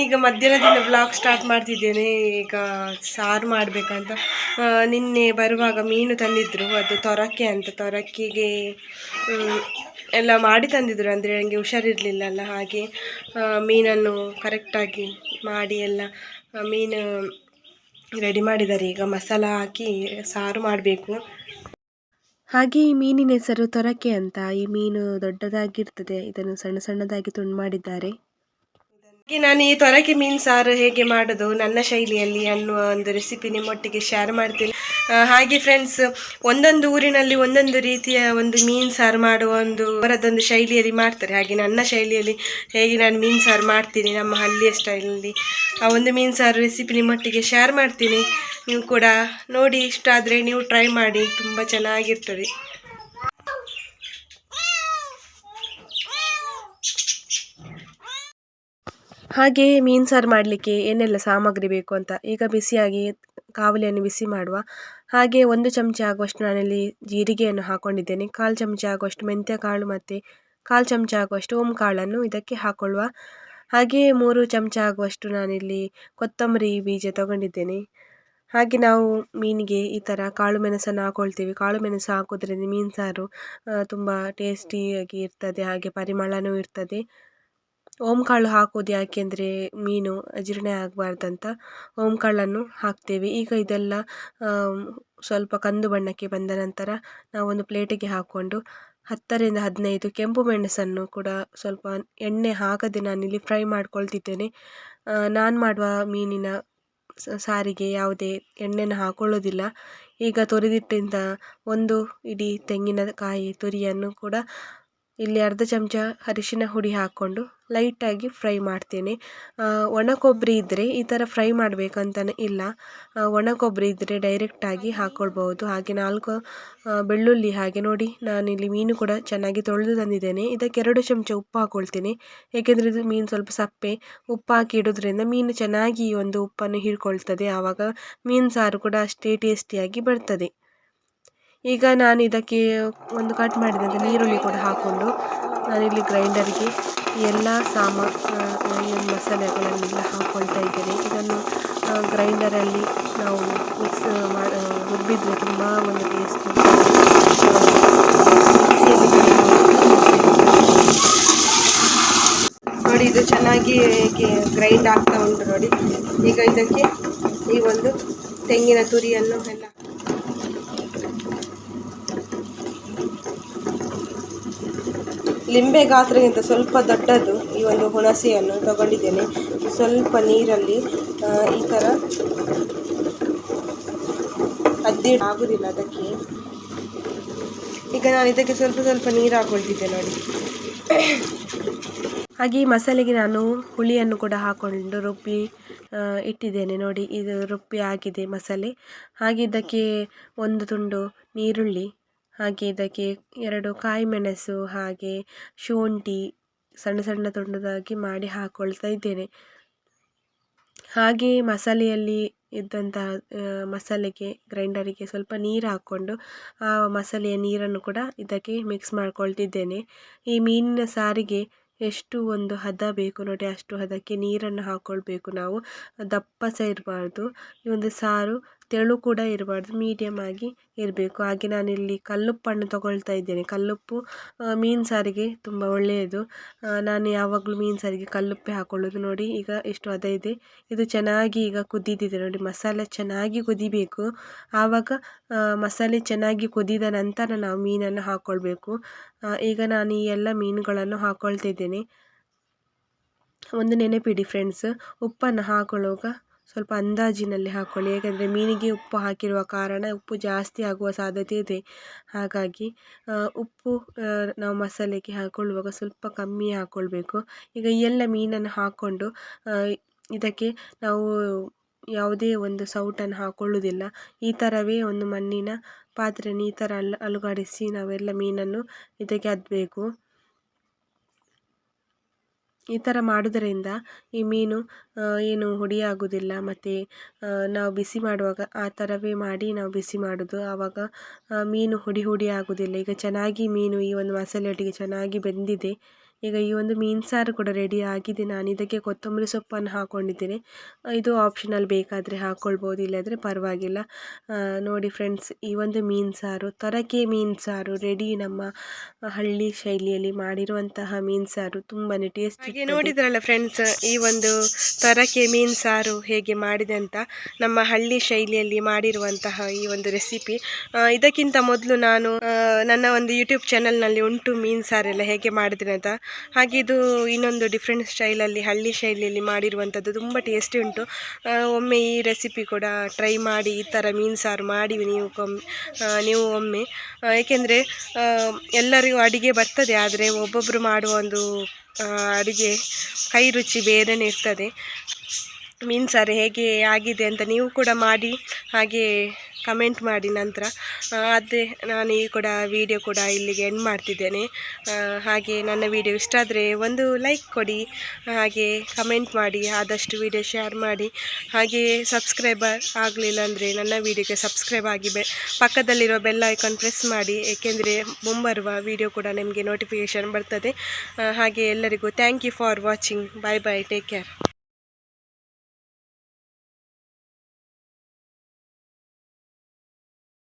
ನಾನೀಗ ಮಧ್ಯಾಹ್ನದಿಂದ blog start ಮಾಡ್ತಿದ್ದೇನೆ. ಈಗ ಸಾರು ಮಾಡಬೇಕಂತ. ನಿನ್ನೆ ಬರುವಾಗ ಮೀನು ತಂದಿದ್ದರು ಅದು ತೊರಕೆ ಅಂತ. ತೊರಕಿಗೆ ಎಲ್ಲ ಮಾಡಿ ತಂದಿದ್ದರು ಅಂದರೆ ನನಗೆ ಹುಷಾರಿರಲಿಲ್ಲ ಅಲ್ಲ ಹಾಗೆ ಮೀನನ್ನು ಕರೆಕ್ಟಾಗಿ ಮಾಡಿ ಎಲ್ಲ ಮೀನು ರೆಡಿ ಮಾಡಿದ್ದಾರೆ. ಈಗ ಮಸಾಲ ಹಾಕಿ ಸಾರು ಮಾಡಬೇಕು. ಹಾಗೆ ಈ ಮೀನಿನ ಹೆಸರು ತೊರಕೆ ಅಂತ. ಈ ಮೀನು ದೊಡ್ಡದಾಗಿರ್ತದೆ. ಇದನ್ನು ಸಣ್ಣ ಸಣ್ಣದಾಗಿ ತುಂಡು ಮಾಡಿದ್ದಾರೆ. ನಾನು ಈ ತೊರಕೆ ಮೀನು ಸಾರು ಹೇಗೆ ಮಾಡೋದು, ನನ್ನ ಶೈಲಿಯಲ್ಲಿ ಅನ್ನುವ ಒಂದು ರೆಸಿಪಿ ನಿಮ್ಮೊಟ್ಟಿಗೆ ಶೇರ್ ಮಾಡ್ತೀನಿ. ಹಾಗೆ ಫ್ರೆಂಡ್ಸ್ ಒಂದೊಂದು ಊರಿನಲ್ಲಿ ಒಂದೊಂದು ರೀತಿಯ ಒಂದು ಮೀನು ಸಾರು ಮಾಡುವ ಒಂದು ಅವರದ್ದೊಂದು ಶೈಲಿಯಲ್ಲಿ ಮಾಡ್ತಾರೆ. ಹಾಗೆ ನನ್ನ ಶೈಲಿಯಲ್ಲಿ ಹೇಗೆ ನಾನು ಮೀನು ಸಾರು ಮಾಡ್ತೀನಿ, ನಮ್ಮ ಹಳ್ಳಿಯ ಸ್ಟೈಲಲ್ಲಿ ಆ ಒಂದು ಮೀನು ಸಾರು ರೆಸಿಪಿ ನಿಮ್ಮೊಟ್ಟಿಗೆ ಶೇರ್ ಮಾಡ್ತೀನಿ. ನೀವು ಕೂಡ ನೋಡಿ, ಇಷ್ಟ ಆದರೆ ನೀವು ಟ್ರೈ ಮಾಡಿ, ತುಂಬ ಚೆನ್ನಾಗಿರ್ತದೆ. ಹಾಗೆ ಮೀನು ಸಾರು ಮಾಡಲಿಕ್ಕೆ ಏನೆಲ್ಲ ಸಾಮಗ್ರಿ ಬೇಕು ಅಂತ ಈಗ ಬಿಸಿಯಾಗಿ ಕಾವಲಿಯನ್ನು ಬಿಸಿ ಮಾಡುವ. ಹಾಗೆ ಒಂದು ಚಮಚ ಆಗುವಷ್ಟು ನಾನಿಲ್ಲಿ ಜೀರಿಗೆಯನ್ನು ಹಾಕ್ಕೊಂಡಿದ್ದೇನೆ ಕಾಲು ಚಮಚ ಆಗುವಷ್ಟು ಮೆಂತ್ಯ ಕಾಳು ಮತ್ತು ಕಾಲು ಚಮಚ ಆಗುವಷ್ಟು ಓಂ ಕಾಳನ್ನು ಇದಕ್ಕೆ ಹಾಕ್ಕೊಳ್ಳುವ ಹಾಗೆ ಮೂರು ಚಮಚ ಆಗುವಷ್ಟು ನಾನಿಲ್ಲಿ ಕೊತ್ತಂಬರಿ ಬೀಜ ತಗೊಂಡಿದ್ದೇನೆ. ಹಾಗೆ ನಾವು ಮೀನಿಗೆ ಈ ಥರ ಕಾಳು ಮೆಣಸನ್ನು ಹಾಕ್ಕೊಳ್ತೀವಿ ಕಾಳು ಮೆಣಸು ಹಾಕೋದ್ರಿಂದ ಮೀನು ಸಾರು ತುಂಬ ಟೇಸ್ಟಿಯಾಗಿ ಇರ್ತದೆ. ಹಾಗೆ ಪರಿಮಳನೂ ಇರ್ತದೆ. ಓಂಕಾಳು ಹಾಕೋದು ಯಾಕೆಂದರೆ ಮೀನು ಅಜೀರ್ಣ ಆಗಬಾರ್ದಂತ ಓಂಕಾಳನ್ನು ಹಾಕ್ತೇವೆ. ಈಗ ಇದೆಲ್ಲ ಸ್ವಲ್ಪ ಕಂದು ಬಣ್ಣಕ್ಕೆ ಬಂದ ನಂತರ ನಾವೊಂದು ಪ್ಲೇಟಿಗೆ ಹಾಕ್ಕೊಂಡು ಹತ್ತರಿಂದ ಹದಿನೈದು ಕೆಂಪು ಮೆಣಸನ್ನು ಕೂಡ ಸ್ವಲ್ಪ ಎಣ್ಣೆ ಹಾಕದೆ ನಾನಿಲ್ಲಿ ಫ್ರೈ ಮಾಡ್ಕೊಳ್ತಿದ್ದೇನೆ. ನಾನು ಮಾಡುವ ಮೀನಿನ ಸಾರಿಗೆ ಯಾವುದೇ ಎಣ್ಣೆನ ಹಾಕೊಳ್ಳೋದಿಲ್ಲ. ಈಗ ತುರಿದಿಟ್ಟಿಂದ ಒಂದು ಇಡೀ ತೆಂಗಿನಕಾಯಿ ತುರಿಯನ್ನು ಕೂಡ ಇಲ್ಲಿ ಅರ್ಧ ಚಮಚ ಅರಿಶಿನ ಹುಡಿ ಹಾಕ್ಕೊಂಡು ಲೈಟಾಗಿ ಫ್ರೈ ಮಾಡ್ತೇನೆ. ಒಣ ಕೊಬ್ಬರಿ ಇದ್ದರೆ ಈ ಥರ ಫ್ರೈ ಮಾಡಬೇಕಂತನೇ ಇಲ್ಲ. ಒಣ ಕೊಬ್ಬರಿ ಇದ್ದರೆ ಡೈರೆಕ್ಟಾಗಿ ಹಾಕ್ಕೊಳ್ಬೋದು ಹಾಗೆ ನಾಲ್ಕು ಬೆಳ್ಳುಳ್ಳಿ ಹಾಗೆ ನೋಡಿ, ನಾನಿಲ್ಲಿ ಮೀನು ಕೂಡ ಚೆನ್ನಾಗಿ ತೊಳೆದು ತಂದಿದ್ದೇನೆ. ಇದಕ್ಕೆ ಎರಡು ಚಮಚ ಉಪ್ಪು ಹಾಕ್ಕೊಳ್ತೀನಿ ಏಕೆಂದರೆ ಇದು ಮೀನು ಸ್ವಲ್ಪ ಸಪ್ಪೆ. ಉಪ್ಪು ಹಾಕಿ ಇಡೋದ್ರಿಂದ ಮೀನು ಚೆನ್ನಾಗಿ ಒಂದು ಉಪ್ಪನ್ನು ಹೀರ್ಕೊಳ್ತದೆ. ಆವಾಗ ಮೀನು ಸಾರು ಕೂಡ ಅಷ್ಟೇ ಟೇಸ್ಟಿಯಾಗಿ ಬರ್ತದೆ. ಈಗ ನಾನು ಇದಕ್ಕೆ ಒಂದು ಕಟ್ ಮಾಡಿದಂಥ ಈರುಳ್ಳಿ ಕೂಡ ಹಾಕ್ಕೊಂಡು. ನಾನಿಲ್ಲಿ ಗ್ರೈಂಡರ್ಗೆ ಎಲ್ಲ ಸಾಮಾನು ಮಸಾಲೆಗಳನ್ನೆಲ್ಲ ಹಾಕ್ಕೊಳ್ತಾ ಇದ್ದೇನೆ. ಇದನ್ನು ಗ್ರೈಂಡರಲ್ಲಿ ನಾವು ಮಿಕ್ಸ್ ಮಾಡಿ ರುಬ್ಬಿದರೆ ತುಂಬ ಒಂದು ಟೇಸ್ಟ್ ನೋಡಿ, ಇದು ಚೆನ್ನಾಗಿ ಗ್ರೈಂಡ್ ಆಗ್ತಾ ಉಂಟು ನೋಡಿ. ಈಗ ಇದಕ್ಕೆ ಈ ಒಂದು ತೆಂಗಿನ ತುರಿಯನ್ನು ಎಲ್ಲ ಲಿಂಬೆ ಗಾತ್ರಕ್ಕಿಂತ ಸ್ವಲ್ಪ ದೊಡ್ಡದು ಈ ಒಂದು ಹುಣಸೆಯನ್ನು ತಗೊಂಡಿದ್ದೇನೆ. ಸ್ವಲ್ಪ ನೀರಲ್ಲಿ ಈ ಥರ ಅದ್ದಿ ಆಗುದಿಲ್ಲ ಅದಕ್ಕೆ. ಈಗ ನಾನು ಇದಕ್ಕೆ ಸ್ವಲ್ಪ ಸ್ವಲ್ಪ ನೀರು ಹಾಕೊಳ್ತಿದ್ದೆ ನೋಡಿ. ಹಾಗೆ ಈ ಮಸಾಲೆಗೆ ನಾನು ಹುಳಿಯನ್ನು ಕೂಡ ಹಾಕ್ಕೊಂಡು ರುಬ್ಬಿ ಇಟ್ಟಿದ್ದೇನೆ ನೋಡಿ. ಇದು ರುಬ್ಬಿ ಆಗಿದೆ ಮಸಾಲೆ. ಹಾಗೆ ಇದಕ್ಕೆ ಒಂದು ತುಂಡು ನೀರುಳ್ಳಿ ಹಾಗೆ ಇದಕ್ಕೆ ಎರಡು ಕಾಯಿ ಮೆಣಸು, ಹಾಗೆ ಶುಂಠಿ ಸಣ್ಣ ಸಣ್ಣ ತುಂಡದಾಗಿ ಮಾಡಿ ಹಾಕ್ಕೊಳ್ತಾ ಇದ್ದೇನೆ. ಹಾಗೆ ಮಸಾಲೆಯಲ್ಲಿ ಇದ್ದಂತಹ ಮಸಾಲೆಗೆ, ಗ್ರೈಂಡರಿಗೆ ಸ್ವಲ್ಪ ನೀರು ಹಾಕ್ಕೊಂಡು, ಆ ಮಸಾಲೆಯ ನೀರನ್ನು ಕೂಡ ಇದಕ್ಕೆ ಮಿಕ್ಸ್ ಮಾಡ್ಕೊಳ್ತಿದ್ದೇನೆ. ಈ ಮೀನಿನ ಸಾರಿಗೆ ಎಷ್ಟು ಒಂದು ಹದ ಬೇಕು ನೋಡಿ, ಅಷ್ಟು ಹದಕ್ಕೆ ನೀರನ್ನು ಹಾಕ್ಕೊಳ್ಬೇಕು ನಾವು. ದಪ್ಪ ಸಹ ಇರಬಾರ್ದು. ಈ ಒಂದು ಸಾರು ತೆಳು ಕೂಡ ಇರಬಾರ್ದು ಮೀಡಿಯಮ್ ಆಗಿ ಇರಬೇಕು. ಹಾಗೆ ನಾನಿಲ್ಲಿ ಕಲ್ಲುಪ್ಪನ್ನು ತಗೊಳ್ತಾ ಇದ್ದೇನೆ. ಕಲ್ಲುಪ್ಪು ಮೀನು ಸಾರಿಗೆ ತುಂಬ ಒಳ್ಳೆಯದು. ನಾನು ಯಾವಾಗಲೂ ಮೀನು ಸಾರಿಗೆ ಕಲ್ಲುಪ್ಪೆ ಹಾಕ್ಕೊಳ್ಳೋದು ನೋಡಿ ಈಗ ಇಷ್ಟು ಹದ ಇದೆ. ಇದು ಚೆನ್ನಾಗಿ ಈಗ ಕುದೀತಿದೆ ನೋಡಿ. ಮಸಾಲೆ ಚೆನ್ನಾಗಿ ಕುದಿಬೇಕು. ಆವಾಗ ಮಸಾಲೆ ಚೆನ್ನಾಗಿ ಕುದಿದ ನಂತರ ನಾವು ಮೀನನ್ನು ಹಾಕ್ಕೊಳ್ಬೇಕು ಈಗ ನಾನು ಈ ಎಲ್ಲ ಮೀನುಗಳನ್ನು ಹಾಕ್ಕೊಳ್ತಿದ್ದೇನೆ ಒಂದು ನೆನಪಿಡಿ ಫ್ರೆಂಡ್ಸ್ ಉಪ್ಪನ್ನು ಹಾಕೊಳ್ಳುವಾಗ ಸ್ವಲ್ಪ ಅಂದಾಜಿನಲ್ಲಿ ಹಾಕ್ಕೊಳ್ಳಿ ಯಾಕೆಂದರೆ ಮೀನಿಗೆ ಉಪ್ಪು ಹಾಕಿರುವ ಕಾರಣ ಉಪ್ಪು ಜಾಸ್ತಿ ಆಗುವ ಸಾಧ್ಯತೆ ಇದೆ. ಹಾಗಾಗಿ ಉಪ್ಪು ನಾವು ಮಸಾಲೆಗೆ ಹಾಕ್ಕೊಳ್ಳುವಾಗ ಸ್ವಲ್ಪ ಕಮ್ಮಿ ಹಾಕ್ಕೊಳ್ಬೇಕು ಈಗ ಎಲ್ಲ ಮೀನನ್ನು ಹಾಕ್ಕೊಂಡು ಇದಕ್ಕೆ ನಾವು ಯಾವುದೇ ಒಂದು ಸೌಟನ್ನು ಹಾಕ್ಕೊಳ್ಳುವುದಿಲ್ಲ ಈ ಥರವೇ ಒಂದು ಮಣ್ಣಿನ ಪಾತ್ರೆಯನ್ನು ಈ ಥರ ಅಲ್, ಅಲುಗಾಡಿಸಿ ನಾವೆಲ್ಲ ಮೀನನ್ನು ಇದಕ್ಕೆ ಅದ್ದಬೇಕು ಈ ಥರ ಮಾಡೋದ್ರಿಂದ ಈ ಮೀನು ಏನು ಹುಡಿ ಆಗೋದಿಲ್ಲ ಮತ್ತು ನಾವು ಬಿಸಿ ಮಾಡುವಾಗ ಆ ಥರವೇ ಮಾಡಿ ನಾವು ಬಿಸಿ ಮಾಡೋದು. ಆವಾಗ ಮೀನು ಹುಡಿ ಹುಡಿ ಆಗೋದಿಲ್ಲ. ಈಗ ಚೆನ್ನಾಗಿ ಮೀನು ಈ ಒಂದು ಮಸಾಲೆ ಒಟ್ಟಿಗೆ ಚೆನ್ನಾಗಿ ಬೆಂದಿದೆ. ಈಗ ಈ ಒಂದು ಮೀನು ಸಾರು ಕೂಡ ರೆಡಿ ಆಗಿದೆ. ನಾನು ಇದಕ್ಕೆ ಕೊತ್ತಂಬರಿ ಸೊಪ್ಪನ್ನು ಹಾಕ್ಕೊಂಡಿದ್ದೀನಿ ಇದು ಆಪ್ಷನಲ್ ಬೇಕಾದರೆ ಹಾಕ್ಕೊಳ್ಬೋದು ಇಲ್ಲಾದರೆ ಪರವಾಗಿಲ್ಲ. ನೋಡಿ ಫ್ರೆಂಡ್ಸ್ ಈ ಒಂದು ಮೀನು ಸಾರು ತರಕೆ ಮೀನು ಸಾರು ರೆಡಿ ನಮ್ಮ ಹಳ್ಳಿ ಶೈಲಿಯಲ್ಲಿ ಮಾಡಿರುವಂತಹ ಮೀನು ಸಾರು. ತುಂಬಾ ಟೇಸ್ಟ್ ಹೀಗೆ ನೋಡಿದ್ರಲ್ಲ ಫ್ರೆಂಡ್ಸ್ ಈ ಒಂದು ತರಕೆ ಮೀನು ಸಾರು ಹೇಗೆ ಮಾಡಿದೆ ಅಂತ ನಮ್ಮ ಹಳ್ಳಿ ಶೈಲಿಯಲ್ಲಿ ಮಾಡಿರುವಂತಹ ಈ ಒಂದು ರೆಸಿಪಿ ಇದಕ್ಕಿಂತ ಮೊದಲು ನಾನು ನನ್ನ ಒಂದು ಯೂಟ್ಯೂಬ್ ಚಾನಲ್ನಲ್ಲಿ ಉಂಟು ಮೀನು ಸಾರೆಲ್ಲ ಹೇಗೆ ಮಾಡಿದ್ರೆ ಅಂತ. ಹಾಗೆ ಇದು ಇನ್ನೊಂದು ಡಿಫ್ರೆಂಟ್ ಸ್ಟೈಲಲ್ಲಿ ಹಳ್ಳಿ ಶೈಲಿಯಲ್ಲಿ ಮಾಡಿರುವಂಥದ್ದು ತುಂಬ ಟೇಸ್ಟಿ ಉಂಟು. ಒಮ್ಮೆ ಈ ರೆಸಿಪಿ ಕೂಡ ಟ್ರೈ ಮಾಡಿ, ಈ ಥರ ಮೀನು ಸಾರು ಮಾಡಿ ನೀವು ನೀವು ಒಮ್ಮೆ. ಏಕೆಂದರೆ ಎಲ್ಲರಿಗೂ ಅಡುಗೆ ಬರ್ತದೆ, ಆದರೆ ಒಬ್ಬೊಬ್ಬರು ಮಾಡುವ ಒಂದು ಅಡುಗೆ ಕೈ ರುಚಿ ಬೇರೆಯೇ ಇರ್ತದೆ. ಮೀನು ಸಾರು ಹೇಗೆ ಆಗಿದೆ ಅಂತ ನೀವು ಕೂಡ ಮಾಡಿ ಹಾಗೆ ಕಮೆಂಟ್ ಮಾಡಿ ನಂತರ. ಅದೇ ನಾನು ಈ ಕೂಡ ವಿಡಿಯೋ ಕೂಡ ಇಲ್ಲಿಗೆ ಎಂಡ್ ಮಾಡ್ತಿದ್ದೇನೆ. ಹಾಗೆ ನನ್ನ ವಿಡಿಯೋ ಇಷ್ಟ ಆದರೆ ಒಂದು ಲೈಕ್ ಕೊಡಿ, ಹಾಗೆ ಕಮೆಂಟ್ ಮಾಡಿ, ಆದಷ್ಟು ವಿಡಿಯೋ ಶೇರ್ ಮಾಡಿ. ಹಾಗೆ ಸಬ್ಸ್ಕ್ರೈಬರ್ ಆಗಲಿಲ್ಲ ಅಂದರೆ ನನ್ನ ವಿಡಿಯೋಗೆ ಸಬ್ಸ್ಕ್ರೈಬ್ ಆಗಿ ಬೆ, ಪಕ್ಕದಲ್ಲಿರೋ ಬೆಲ್ ಐಕಾನ್ ಪ್ರೆಸ್ ಮಾಡಿ. ಏಕೆಂದರೆ ಮುಂಬರುವ ವಿಡಿಯೋ ಕೂಡ ನಿಮಗೆ ನೋಟಿಫಿಕೇಷನ್ ಬರ್ತದೆ. ಹಾಗೆ ಎಲ್ಲರಿಗೂ thank you for watching bye bye take care